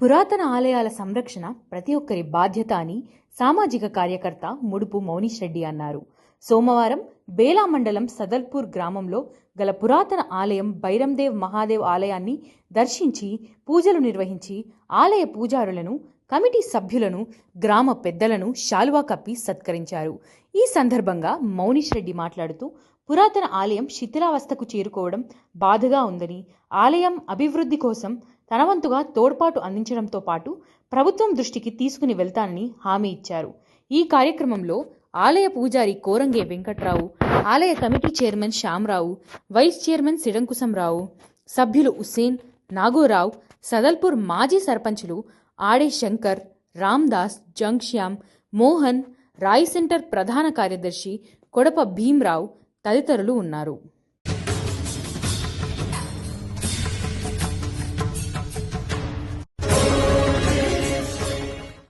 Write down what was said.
పురాతన ఆలయాల సంరక్షణ ప్రతి ఒక్కరి బాధ్యత అని సామాజిక కార్యకర్త ముడుపు మౌనీష్ రెడ్డి అన్నారు. సోమవారం బేలా మండలం సదల్పూర్ గ్రామంలో గల పురాతన ఆలయం బైరందేవ్ మహాదేవ్ ఆలయాన్ని దర్శించి పూజలు నిర్వహించి ఆలయ పూజారులను కమిటీ సభ్యులను గ్రామ పెద్దలను శాలువా కప్పి సత్కరించారు. ఈ సందర్భంగా మౌనీష్ రెడ్డి మాట్లాడుతూ పురాతన ఆలయం శిథిలావస్థకు చేరుకోవడం బాధగా ఉందని ఆలయం అభివృద్ధి కోసం తనవంతుగా తోడ్పాటు అందించడంతో పాటు ప్రభుత్వం దృష్టికి తీసుకుని వెళ్తానని హామీ ఇచ్చారు. ఈ కార్యక్రమంలో ఆలయ పూజారి కోరంగే వెంకట్రావు ఆలయ committee chairman Shyamrao vice chairman Sidamkushamrao సభ్యులు హుస్సేన్ నాగోరావు సదల్పూర్ మాజీ సర్పంచులు ఆడే శంకర్ రామ్దాస్ జంగ్శ్యామ్ మోహన్ రాయ్ సెంటర్ ప్రధాన కార్యదర్శి కొడప భీమ్రావు తదితరులు ఉన్నారు.